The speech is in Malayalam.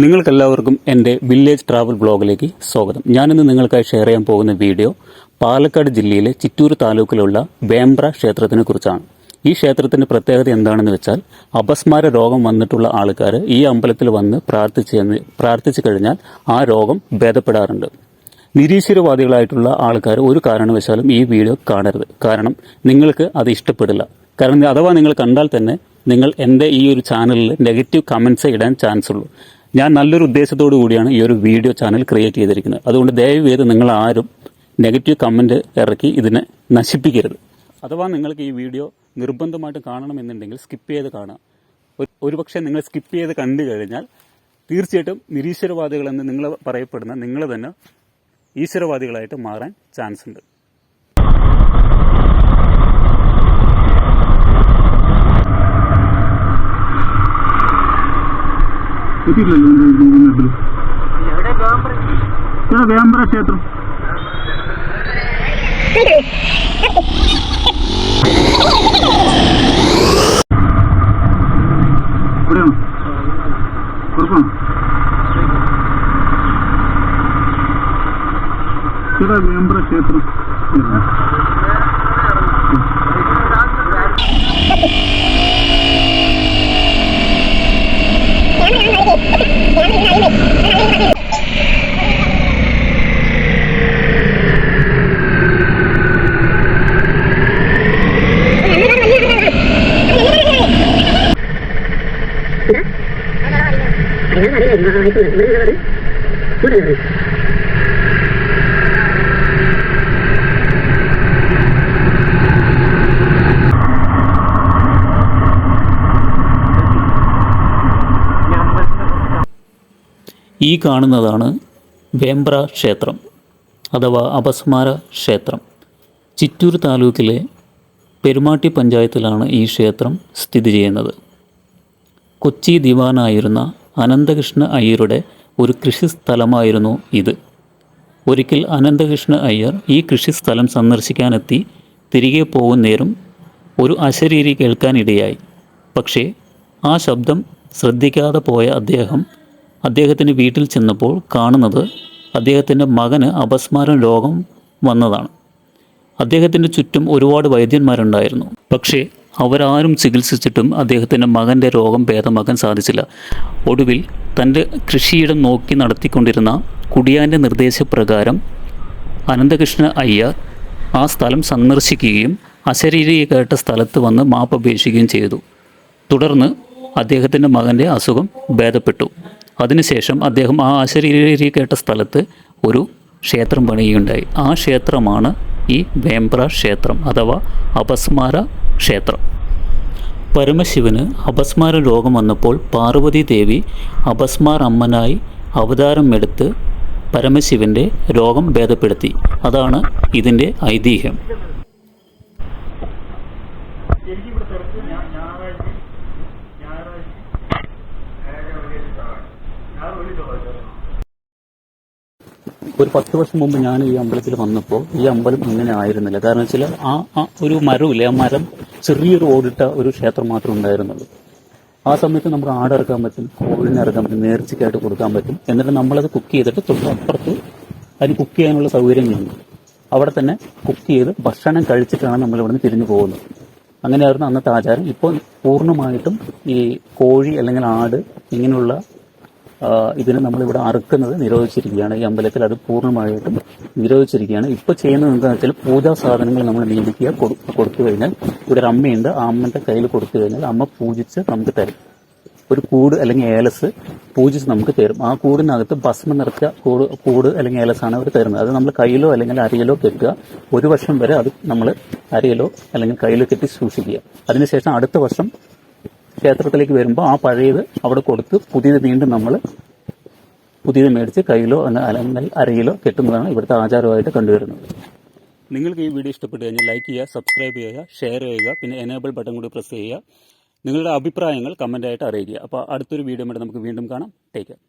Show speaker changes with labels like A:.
A: നിങ്ങൾക്കെല്ലാവർക്കും എന്റെ വില്ലേജ് ട്രാവൽ ബ്ലോഗിലേക്ക് സ്വാഗതം. ഞാനിന്ന് നിങ്ങൾക്കായി ഷെയർ ചെയ്യാൻ പോകുന്ന വീഡിയോ പാലക്കാട് ജില്ലയിലെ ചിറ്റൂർ താലൂക്കിലുള്ള വേമ്പ്ര ക്ഷേത്രത്തിനെ കുറിച്ചാണ്. ഈ ക്ഷേത്രത്തിന്റെ പ്രത്യേകത എന്താണെന്ന് വെച്ചാൽ അപസ്മാര രോഗം വന്നിട്ടുള്ള ആൾക്കാർ ഈ അമ്പലത്തിൽ വന്ന് പ്രാർത്ഥിച്ച് പ്രാർത്ഥിച്ചു കഴിഞ്ഞാൽ ആ രോഗം ഭേദപ്പെടാറുണ്ട്. നിരീശ്വരവാദികളായിട്ടുള്ള ആൾക്കാർ ഒരു കാരണവശാലും ഈ വീഡിയോ കാണരുത്. കാരണം നിങ്ങൾക്ക് അത് ഇഷ്ടപ്പെടില്ല. കാരണം അഥവാ നിങ്ങൾ കണ്ടാൽ തന്നെ നിങ്ങൾ എന്റെ ഈ ഒരു ചാനലിൽ നെഗറ്റീവ് കമൻസ് ഇടാൻ ചാൻസ് ഉള്ളൂ. ഞാൻ നല്ലൊരു ഉദ്ദേശത്തോടു കൂടിയാണ് ഈ ഒരു വീഡിയോ ചാനൽ ക്രിയേറ്റ് ചെയ്തിരിക്കുന്നത്. അതുകൊണ്ട് ദയവ് ചെയ്ത് നിങ്ങൾ ആരും നെഗറ്റീവ് കമന്റ് ഇറക്കി ഇതിനെ നശിപ്പിക്കരുത്. അഥവാ നിങ്ങൾക്ക് ഈ വീഡിയോ നിർബന്ധമായിട്ട് കാണണമെന്നുണ്ടെങ്കിൽ സ്കിപ്പ് ചെയ്ത് കാണാം ഒരു- ഒരുപക്ഷെ നിങ്ങൾ സ്കിപ്പ് ചെയ്ത് കണ്ടു കഴിഞ്ഞാൽ തീർച്ചയായിട്ടും നിരീശ്വരവാദികളെന്ന് നിങ്ങൾ പറയപ്പെടുന്ന നിങ്ങൾ തന്നെ ഈശ്വരവാദികളായിട്ട് മാറാൻ ചാൻസ് ഉണ്ട്. വേമ്പര ക്ഷേത്രം ഇവിടെയാണോ ഉറപ്പാണോ ചേട്ടാ വേമ്പറ ക്ഷേത്രം. ഈ കാണുന്നതാണ് വേമ്പ്ര ക്ഷേത്രം അഥവാ അപസ്മാര ക്ഷേത്രം. ചിറ്റൂർ താലൂക്കിലെ പെരുമാട്ടി പഞ്ചായത്തിലാണ് ഈ ക്ഷേത്രം സ്ഥിതി ചെയ്യുന്നത്. കൊച്ചി ദിവാനായിരുന്ന അനന്തകൃഷ്ണ അയ്യരുടെ ഒരു കൃഷിസ്ഥലമായിരുന്നു ഇത്. ഒരിക്കൽ അനന്തകൃഷ്ണ അയ്യർ ഈ കൃഷിസ്ഥലം സന്ദർശിക്കാനെത്തി തിരികെ പോകുന്നേരം ഒരു അശരീരി കേൾക്കാനിടയായി. പക്ഷേ ആ ശബ്ദം ശ്രദ്ധിക്കാതെ പോയ അദ്ദേഹം അദ്ദേഹത്തിന്റെ വീട്ടിൽ ചെന്നപ്പോൾ കാണുന്നത് അദ്ദേഹത്തിന്റെ മകന് അപസ്മാരം രോഗം വന്നതാണ്. അദ്ദേഹത്തിന്റെ ചുറ്റും ഒരുപാട് വൈദ്യന്മാരുണ്ടായിരുന്നു. പക്ഷേ അവരാരും ചികിത്സിച്ചിട്ടും അദ്ദേഹത്തിന്റെ മകന്റെ രോഗം ഭേദമാക്കാൻ സാധിച്ചില്ല. ഒടുവിൽ തന്റെ കൃഷിയിടം നോക്കി നടത്തിക്കൊണ്ടിരുന്ന കുടിയാന്റെ നിർദ്ദേശപ്രകാരം അനന്തകൃഷ്ണ അയ്യർ ആ സ്ഥലം സന്ദർശിക്കുകയും അശരീരി കേട്ട സ്ഥലത്ത് വന്ന് മാപ്പ് അപേക്ഷിക്കുകയും ചെയ്തു. തുടർന്ന് അദ്ദേഹത്തിന്റെ മകന്റെ അസുഖം ഭേദപ്പെട്ടു. അതിനുശേഷം അദ്ദേഹം ആ അശരീരി കേട്ട സ്ഥലത്ത് ഒരു ക്ഷേത്രം പണിയുകയുണ്ടായി. ആ ക്ഷേത്രമാണ് ഈ വേമ്പ്ര ക്ഷേത്രം അഥവാ അപസ്മാര ക്ഷേത്രം. പരമശിവന് അപസ്മാര രോഗം വന്നപ്പോൾ പാർവതി ദേവി അപസ്മാർ അമ്മനായി അവതാരം എടുത്ത് പരമശിവന്റെ രോഗം ഭേദപ്പെടുത്തി. അതാണ് ഇതിന്റെ ഐതിഹ്യം. ഒരു പത്ത് വർഷം മുമ്പ് ഞാൻ ഈ അമ്പലത്തിൽ വന്നപ്പോൾ ഈ അമ്പലം ഇങ്ങനെ ആയിരുന്നില്ല. കാരണം വെച്ചാൽ ആ ആ ഒരു മരമില്ലേ ആ മരം ചെറിയൊരു ഓടിട്ട ഒരു ക്ഷേത്രം മാത്രമേ ഉണ്ടായിരുന്നുള്ളൂ. ആ സമയത്ത് നമുക്ക് ആടിറക്കാൻ പറ്റും കോഴിനെ ഇറക്കാൻ പറ്റും നേർച്ചയ്ക്കായിട്ട് കൊടുക്കാൻ പറ്റും. എന്നിട്ട് നമ്മളത് കുക്ക് ചെയ്തിട്ട് തൊട്ടപ്പുറത്ത് അതിന് കുക്ക് ചെയ്യാനുള്ള സൗകര്യങ്ങളുണ്ട്. അവിടെ തന്നെ കുക്ക് ചെയ്ത് ഭക്ഷണം കഴിച്ചിട്ടാണ് നമ്മൾ ഇവിടുന്ന് തിരിഞ്ഞു പോകുന്നത്. അങ്ങനെയായിരുന്നു അന്നത്തെ ആചാരം. ഇപ്പോൾ പൂർണമായിട്ടും ഈ കോഴി അല്ലെങ്കിൽ ആട് ഇങ്ങനെയുള്ള ഇതിന് നമ്മളിവിടെ അറുക്കുന്നത് നിരോധിച്ചിരിക്കുകയാണ്. ഈ അമ്പലത്തിൽ അത് പൂർണമായിട്ടും നിരോധിച്ചിരിക്കുകയാണ്. ഇപ്പോൾ ചെയ്യുന്നത് എന്താണെന്ന് വെച്ചാൽ പൂജാ സാധനങ്ങൾ നമ്മൾ നിയമിക്കുക. കൊടു- കൊടുത്തു കഴിഞ്ഞാൽ ഇവിടെ ഒരു അമ്മയുണ്ട്. ആ അമ്മന്റെ കയ്യിൽ കൊടുത്തു കഴിഞ്ഞാൽ അമ്മ പൂജിച്ച് നമുക്ക് തരും. ഒരു കൂട് അല്ലെങ്കിൽ ഏലസ് പൂജിച്ച് നമുക്ക് തരും. ആ കൂടിനകത്ത് ഭസ്മം നിറച്ച കൂട് കൂട് അല്ലെങ്കിൽ ഏലസാണ് അവർ തരുന്നത്. അത് നമ്മൾ കയ്യിലോ അല്ലെങ്കിൽ അരിയലോ കെട്ടുക. ഒരു വർഷം വരെ അത് നമ്മൾ അരിയലോ അല്ലെങ്കിൽ കയ്യിലോ കെട്ടി സൂക്ഷിക്കുക. അതിനുശേഷം അടുത്ത വർഷം ക്ഷേത്രത്തിലേക്ക് വരുമ്പോൾ ആ പഴയത് അവിടെ കൊടുത്ത് പുതിയത് വീണ്ടും നമ്മൾ പുതിയത് മേടിച്ച് കയ്യിലോ അല്ല- അല്ലെങ്കിൽ അരയിലോ കെട്ടുന്നതാണ് ഇവിടുത്തെ ആചാരമായിട്ട് കണ്ടുവരുന്നത്. നിങ്ങൾക്ക് ഈ വീഡിയോ ഇഷ്ടപ്പെട്ട് കഴിഞ്ഞാൽ ലൈക്ക് ചെയ്യുക സബ്സ്ക്രൈബ് ചെയ്യുക ഷെയർ ചെയ്യുക പിന്നെ എനേബിൾ ബട്ടൺ കൂടി പ്രസ് ചെയ്യുക. നിങ്ങളുടെ അഭിപ്രായങ്ങൾ കമന്റായിട്ട് അറിയിക്കുക. അപ്പോൾ അടുത്തൊരു വീഡിയോ നമുക്ക് വീണ്ടും കാണാം. Take care